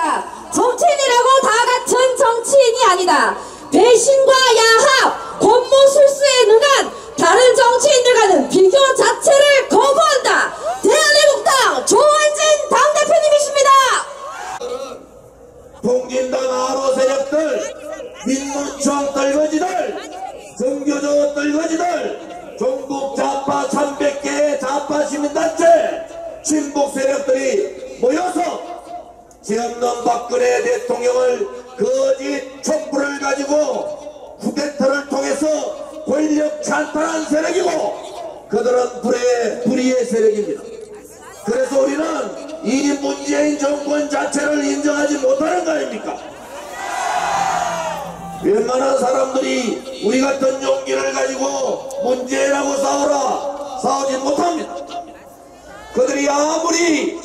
아닙니다. 정치인이라고 다 같은 정치인이 아니다. 배신과 야합, 권모술수에 능한 다른 정치인들과는 비교 자체를 거부한다. 대한민국당 조원진 당대표님이십니다. 봉진당 아로 세력들, 민문청 떨거지들, 정교조 떨거지들, 전국 좌파 300개의 좌파 시민단체, 친북 세력들이 모여서 지없는 박근혜 대통령을 거짓 촛불을 가지고 쿠데타를 통해서 권력 찬탈한 세력이고 그들은 불의, 불의의 세력입니다. 그래서 우리는 이 문재인 정권 자체를 인정하지 못하는 거 아닙니까? 웬만한 사람들이 우리 같은 용기를 가지고 문재인하고 싸우라 싸우지 못합니다. 그들이 아무리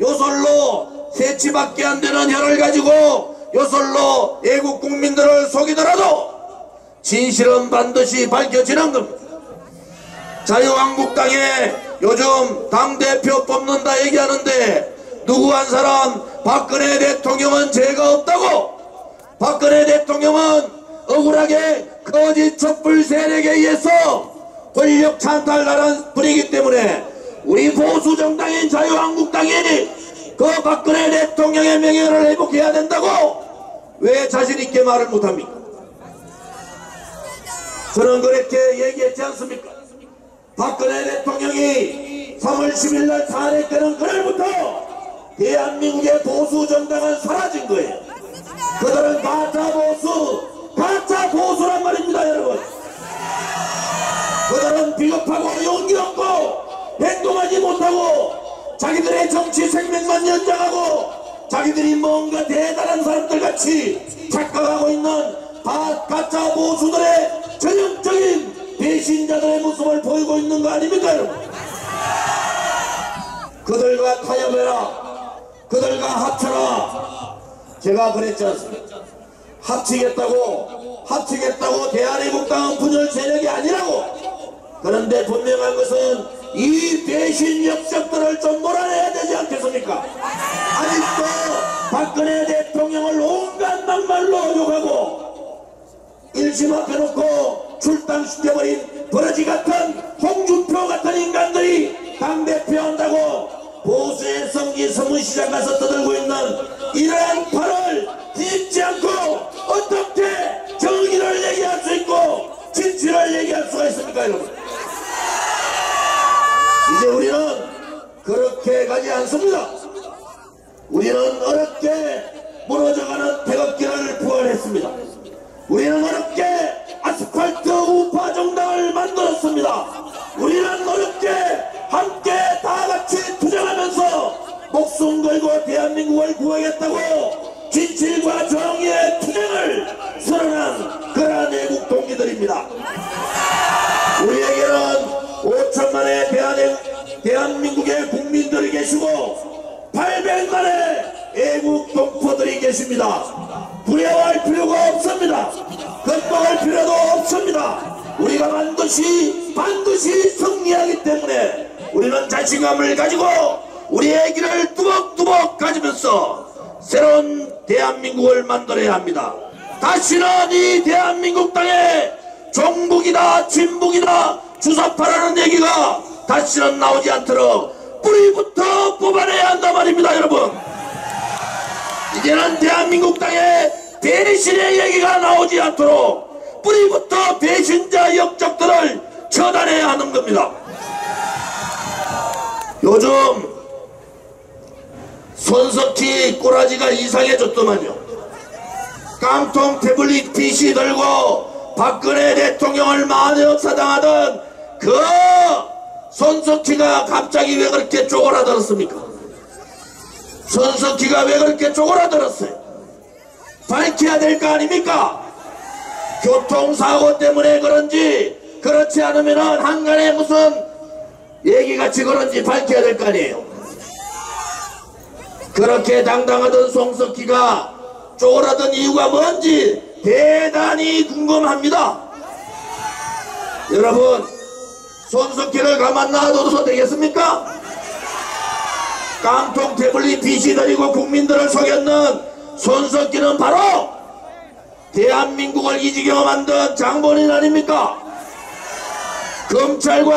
요설로 세치밖에 안 되는 혀를 가지고 요설로 애국 국민들을 속이더라도 진실은 반드시 밝혀지는 겁니다. 자유한국당에 요즘 당대표 뽑는다 얘기하는데 누구 한 사람 박근혜 대통령은 죄가 없다고 박근혜 대통령은 억울하게 거짓 촛불 세력에 의해서 권력 찬탈 나란 분이기 때문에 우리 보수 정당인 자유한국당이 그 박근혜 대통령의 명예를 회복해야 된다고 왜 자신있게 말을 못합니까? 저는 그렇게 얘기했지 않습니까? 박근혜 대통령이 3월 10일 날 탄핵되는 그날부터 대한민국의 보수 정당은 사라진 자기들의 정치 생명만 연장하고 자기들이 뭔가 대단한 사람들 같이 착각하고 있는 다 가짜 보수들의 전형적인 배신자들의 모습을 보이고 있는 거 아닙니까 여러분? 그들과 타협해라. 그들과 합쳐라. 제가 그랬지 않습니까? 합치겠다고 합치겠다고 대한민국 당은 분열 세력이 아니라고. 그런데 분명한 것은 이 배신 역적들을 좀 몰아내야 되지 않겠습니까? 아직도 박근혜 대통령을 온갖 막말로 욕하고 일심 앞에 놓고 출당시켜버린 버러지 같은 홍준표 같은 인간들이 당대표 한다고 보수의 성기 서문시장 가서 떠들고 있는 이러한 발을 뒤집지 않고 어떻게 정의를 얘기할 수 있고 진실을 얘기할 수가 있습니까 여러분 이제 우리는 그렇게 가지 않습니다 우리는 어렵게 무너져가는 태극기를 부활했습니다 우리는 어렵게 아스팔트 우파 정당을 만들었습니다. 우리는 어렵게 함께 다 같이 투쟁하면서 목숨 걸고 대한민국을 구하겠다고 진실과 정의의 투쟁을 선언한 그러한 애국 동기들입니다. 대한, 대한민국의 국민들이 계시고 800만의 애국 동포들이 계십니다. 두려워할 필요가 없습니다. 겁먹을 필요도 없습니다. 우리가 반드시 반드시 승리하기 때문에 우리는 자신감을 가지고 우리의 길을 뚜벅뚜벅 가지면서 새로운 대한민국을 만들어야 합니다. 다시는 이 대한민국 땅에 종북이다 진북이다 주사파라는 얘기가 다시는 나오지 않도록 뿌리부터 뽑아내야 한단 말입니다 여러분 이제는 대한민국 땅에 배신의 얘기가 나오지 않도록 뿌리부터 배신자 역적들을 처단해야 하는 겁니다. 요즘 손석희 꼬라지가 이상해졌더만요. 깡통 태블릿 PC 들고 박근혜 대통령을 만역사당하던 그 손석희가 갑자기 왜 그렇게 쪼그라들었습니까? 손석희가 왜 그렇게 쪼그라들었어요? 밝혀야 될 거 아닙니까? 교통사고 때문에 그런지 그렇지 않으면 한간에 무슨 얘기같이 그런지 밝혀야 될 거 아니에요 그렇게 당당하던 송석희가 쪼그라든 이유가 뭔지 대단히 궁금합니다 여러분 손석희를 가만 놔둬도 되겠습니까? 깡통 태블릿 PC 들이고 국민들을 속였는 손석기는 바로 대한민국을 이 지경에 만든 장본인 아닙니까? 검찰과